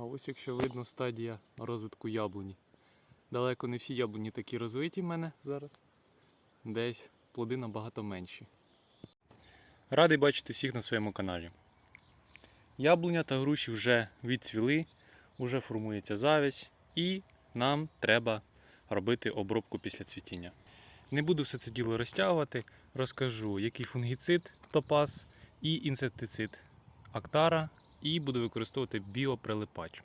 А ось якщо видно стадія розвитку яблуні. Далеко не всі яблуні такі розвиті в мене зараз. Десь плоди набагато менші. Радий бачити всіх на своєму каналі. Яблуня та груші вже відцвіли, вже формується завязь, і нам треба робити обробку після цвітіння. Не буду все це діло розтягувати, розкажу, який фунгіцид топаз і інсектицид Актара, і буду використовувати біоприлипач.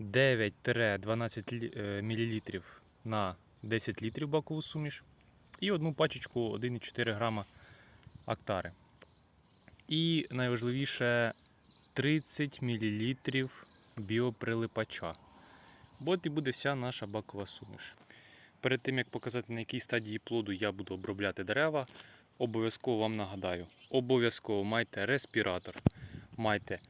9-12 мл на 10 літрів бакову суміш і одну пачечку 1,4 грама Актари. І найважливіше 30 мл біоприлипача. От і буде вся наша бакова суміш. Перед тим як показати на якій стадії плоду я буду обробляти дерева, обов'язково вам нагадаю, обов'язково майте респіратор, майте е,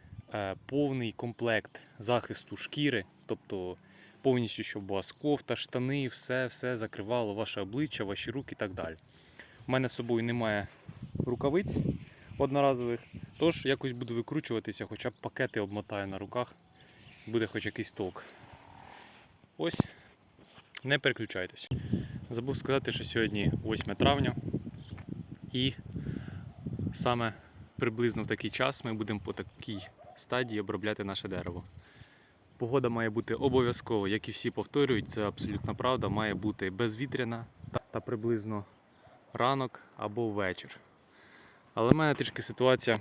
повний комплект захисту шкіри, тобто повністю, щоб у вас кофта, штани, все, все закривало ваше обличчя, ваші руки і так далі. У мене з собою немає рукавиць одноразових, тож якось буду викручуватися, хоча б пакети обмотаю на руках, буде хоч якийсь толк. Ось, не переключайтесь. Забув сказати, що сьогодні 8 травня і саме приблизно в такий час ми будемо по такій стадії обробляти наше дерево. Погода має бути обов'язково, як і всі повторюють, це абсолютно правда, має бути безвітряна та, приблизно ранок або вечір. Але в мене трішки ситуація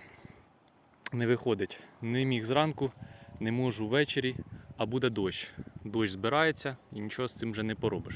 не виходить. Не міг зранку, не можу ввечері, а буде дощ. Дощ збирається і нічого з цим вже не поробиш.